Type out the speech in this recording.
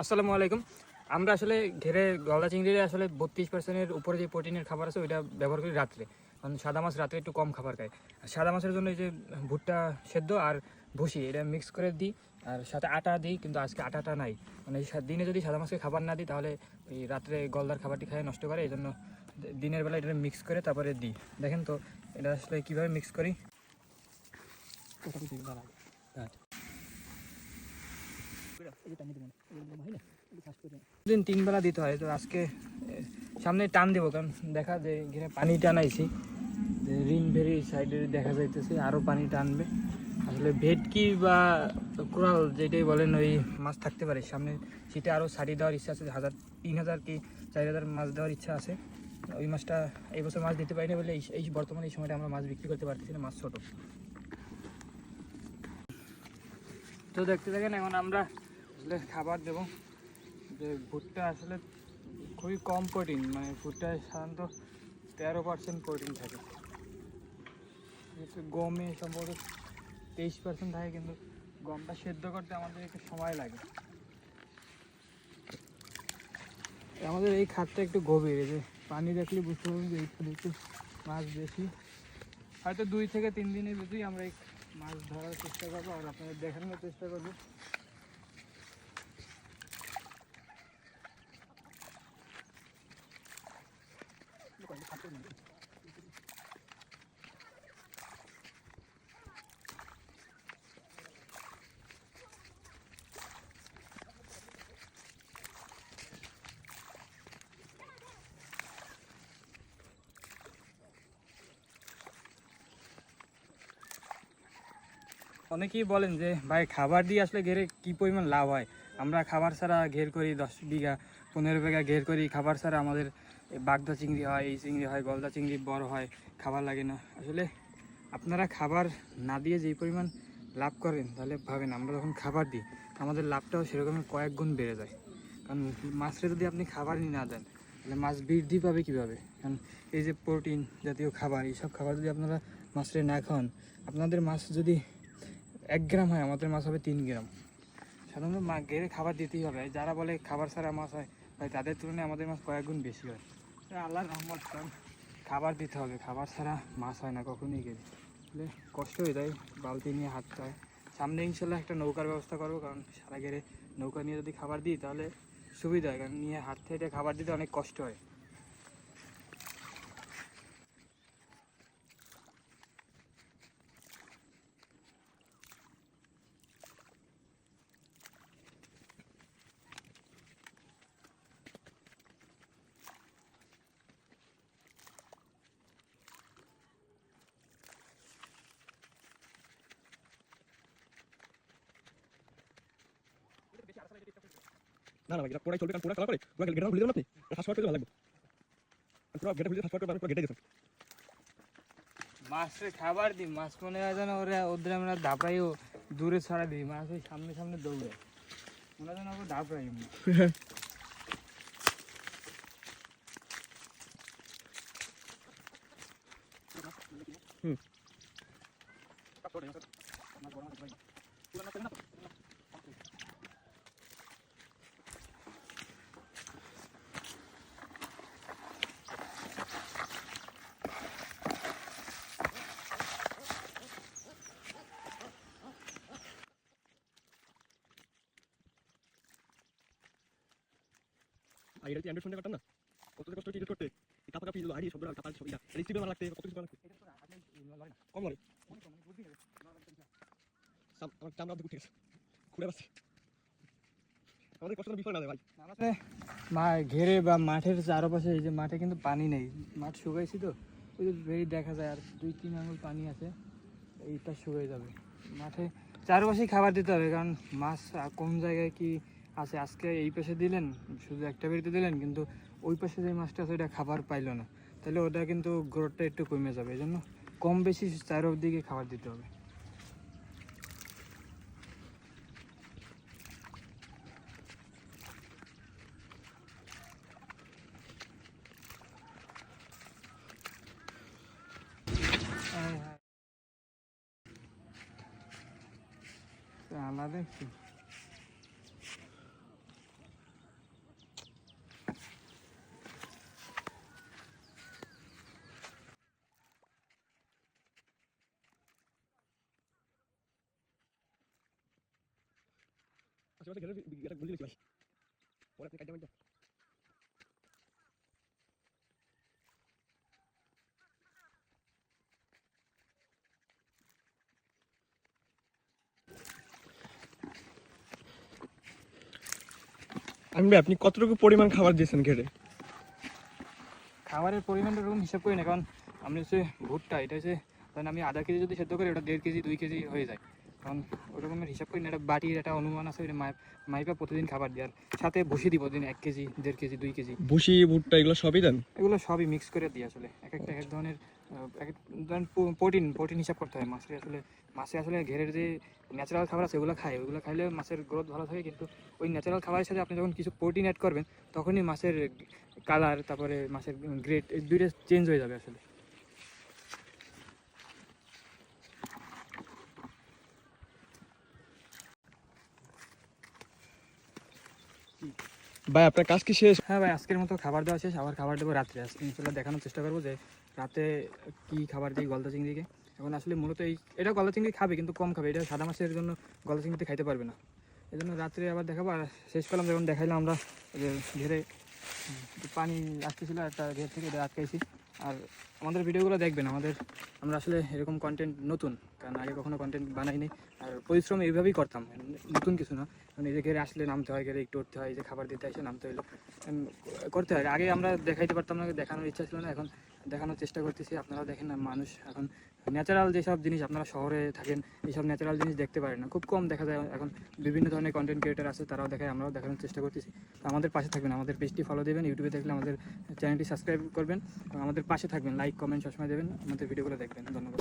আসসালামু আলাইকুম। আমরা আসলে ঘেরে গলদা চিংড়ির আসলে বত্রিশ পার্সেন্টের উপরে যে প্রোটিনের খাবার আছে, ওইটা ব্যবহার করি রাত্রে। কারণ সাদা মাছ রাত্রে একটু কম খাবার খায়। আর সাদা মাছের জন্য এই যে ভুট্টা সেদ্ধ আর ভুসি এটা মিক্স করে দিই, আর সাথে আটা দিই, কিন্তু আজকে আটাটা নাই। মানে দিনে যদি সাদা মাছকে খাবার না দিই, তাহলে এই রাত্রে গলদার খাবারটি খায় নষ্ট করে এই জন্য দিনের বেলা এটা মিক্স করে তারপরে দিই। দেখেন তো, এটা আসলে কীভাবে মিক্স করি? দিন তিন বেলা দিতে হয়, তো আজকে সামনে টান দেবো, কারণ দেখা যে এখানে পানি টানাইছি। যে রিং ভেরি সাইডে দেখা যাইতেছে আরও পানি টানবে। আসলে ভেটকি বা কোরাল যেটাই বলেন, ওই মাছ থাকতে পারে। সামনে সেটা আরও সারি দেওয়ার ইচ্ছা আছে, হাজার, তিন হাজার কি চার হাজার মাছ দেওয়ার ইচ্ছা আছে। ওই মাছটা এই বছর মাছ দিতে পারি না বলে এই- বর্তমানে এই সময়টা আমরা মাছ বিক্রি করতে পারতেছি না, মাছ ছোটো। তো দেখতে থাকেন, এখন আমরা আসলে খাবার দেবো। যে ভুট্টা আসলে খুবই কম প্রোটিন মানে ভুট্টায় সাধারণত তেরো পার্সেন্ট প্রোটিন থাকে। গমে সম্ভবত তেইশ পার্সেন্ট থাকে কিন্তু গমটা সেদ্ধ করতে আমাদের একটু সময় লাগে। আমাদের এই খাতটা একটু গভীর, এই যে পানি দেখলে বুঝতে পারবেন যে এইখানে একটু মাছ বেশি। হয়তো দুই থেকে তিন দিনের ভিতরেই আমরা এই মাছ ধরার চেষ্টা করব, আর আপনাদের দেখানোর চেষ্টা করব। অনেকেই বলেন যে, ভাই, খাবার দিয়ে আসলে ঘেরে কি পরিমাণ লাভ হয়? আমরা খাবার ছাড়া ঘের করি দশ বিঘা, পনেরো বিঘা ঘের করি। খাবার ছাড়া আমাদের বাগদা চিংড়ি হয়, এই চিংড়ি হয়, গলদা চিংড়ি বড় হয়, খাবার লাগে না। আসলে আপনারা খাবার না দিয়ে যেই পরিমাণ লাভ করেন, তাহলে ভাবেন আমরা যখন খাবার দিই, আমাদের লাভটাও সেরকমই কয়েক গুণ বেড়ে যায়। কারণ মাছটা যদি আপনি খাবারই না দেন, তাহলে মাছ বৃদ্ধি পাবে কীভাবে? কারণ এই যে প্রোটিন জাতীয় খাবার, এইসব খাবার যদি আপনারা মাছটা না খাওয়ান, আপনাদের মাছ যদি এক গ্রাম হয়, আমাদের মাছ হবে তিন গ্রাম। সাধারণত মা গেড়ে খাবার দিতেই হবে। যারা বলে খাবার ছাড়া মাছ হয়, ভাই, তাদের তুলনায় আমাদের মাছ কয়েক গুণ বেশি হয়। তো আল্লাহর রহমত খাবার দিতে হবে। খাবার ছাড়া মাছ হয় না, কখনোই গেলে। তাহলে কষ্ট হয়ে যায় বালতি নিয়ে হাঁটতে হয়। সামনে ইনশাল্লাহ একটা নৌকার ব্যবস্থা করব, কারণ সারা গেড়ে নৌকা নিয়ে যদি খাবার দিই, তাহলে সুবিধা হয়। কারণ নিয়ে হাঁটতে হেঁটে খাবার দিতে অনেক কষ্ট হয়। না না ভাই এটা চলবে কারণ কালার করে। পুরো গেটটা ভুলে যাবেন আপনি? ফরওয়ার্ড করে ভালো লাগবে। পুরো গেটটা ভুলে ফরওয়ার্ড করে পুরো গেটে গেছে। মাছের খাবার দিই মাছ মনে হয় যেন ওরা ওদের আমরা দাপড়াইও দূরে ছড়া দিই মাছ ওই সামনে সামনে দৌড়ে। মনে হয় যেন ওকে দাপড়াই আর এটা অ্যান্ড্রয়েড ফোনে করতাম না? কত কষ্ট করতে? কাপা সব রিসিভে মারা লাগতে, কত কিছু লাগতে? কম সাম, আমার চামড়া গেছে। খুঁড়ে আমাদের বিফল না ভাই। মা, ঘেরে বা মাঠের চারপাশে এই যে মাঠে কিন্তু পানি নেই। মাঠ শুকাইছি তো। ওই যে দেখা যায় আর দুই, তিন আঙুল পানি আছে। এইটা শুকিয়ে যাবে। মাঠে চারপাশেই খাবার দিতে হবে, কারণ মাছ কোন জায়গায় কি আছে আজকে এই পাশে দিলেন, শুধু একটা বেরিতে দিলেন, কিন্তু ওই পাশে যে মাছটা আছে ওটা খাবার পাইলো না। তাহলে ওটা কিন্তু গ্রোথটা একটু কমে যাবে, এই জন্য কম বেশি চারোদিকে খাবার দিতে হবে। হ্যাঁ, হ্যাঁ। আলাদা একটু। আশেপাশে গুলি ভাই পরে আপনি আমি ভাই, আপনি কতটুকু পরিমাণ খাবার দিয়েছেন ঘেরে? খাবারের পরিমাণটা এরকম হিসাব করি না, কারণ আমি হচ্ছে ভুট্টা, এটা হচ্ছে, ধরেন আমি আধা কেজি যদি সেদ্ধ করি, ওটা দেড় কেজি, দুই কেজি হয়ে যায়। কারণ ওরকমের হিসাব করি না এটা বাটির একটা অনুমান আছে ওইটা মাইপ প্রতিদিন খাবার দেওয়ার সাথে বসিয়ে দিব প্রতিদিন এক কেজি দেড় কেজি দুই কেজি। ভুসি ভুট্টা এগুলো সবই দেন? এগুলো সবই মিক্স করে দিই আসলে। এক একটা এক ধরনের এক এক ধরেন প্রোটিন প্রোটিন হিসাব করতে হয় মাছের। আসলে মাছে আসলে ঘেরের যে ন্যাচারাল খাবার আছে ওগুলো খায়। ওগুলো খাইলে মাছের গ্রোথ ভালো থাকে কিন্তু ওই ন্যাচারাল খাবারের সাথে আপনি যখন কিছু প্রোটিন অ্যাড করবেন তখনই মাছের কালার তারপরে মাছের গ্রেড এই দুইটা চেঞ্জ হয়ে যাবে আসলে। ভাই, আপনার কাজ কি শেষ? হ্যাঁ ভাই, আজকের মতো খাবার দেওয়া শেষ। আবার খাবার দেবো রাত্রে। আজকে ইনশাল্লাহ দেখানোর চেষ্টা করব যে রাতে কি খাবার দিই গলদা চিংড়িকে এখন আসলে মূলত এই এটা গলদা চিংড়ি খাবে, কিন্তু কম খাবে। এটা সাদা মাছের জন্য গলদা চিংড়িতে খাইতে পারবে না। এই জন্য রাত্রে আবার দেখাবো। আর শেষ করলাম, যখন দেখাইলাম আমরা ঘেরে পানি আসতেছিল, একটা ঘের থেকে এটা আটকাইছি। আর আমাদের ভিডিওগুলো দেখবেন, আমাদের, আমরা আসলে এরকম কন্টেন্ট নতুন, কারণ আগে কখনো কন্টেন্ট বানাইনি। আর পরিশ্রম এইভাবেই করতাম, নতুন কিছু না। মানে এই যে ঘেরে আসলে নামতে হয়, ঘেরে একটু উঠতে হয় যে খাবার দিতে এসে নামতে হইল। করতে হয়। আগে আমরা দেখাইতে পারতাম না, দেখানোর ইচ্ছা ছিল না, এখন দেখানোর চেষ্টা করতেছি, আপনারা দেখেন না, মানুষ এখন ন্যাচারাল যেসব জিনিস আপনারা শহরে থাকেন, এইসব ন্যাচারাল জিনিস দেখতে পারেন না। খুব কম দেখা যায় এখন বিভিন্ন ধরনের কন্টেন্ট ক্রিয়েটার আছে, তারাও দেখায় আমরাও দেখানোর চেষ্টা করতেছি। তো আমাদের পাশে থাকবেন, আমাদের পেজটি ফলো দেবেন ইউটিউবে দেখলে আমাদের চ্যানেলটি সাবস্ক্রাইব করবেন আমাদের পাশে থাকবেন লাইক কমেন্ট সবসময় দেবেন, আমাদের ভিডিওগুলো দেখবেন। ধন্যবাদ।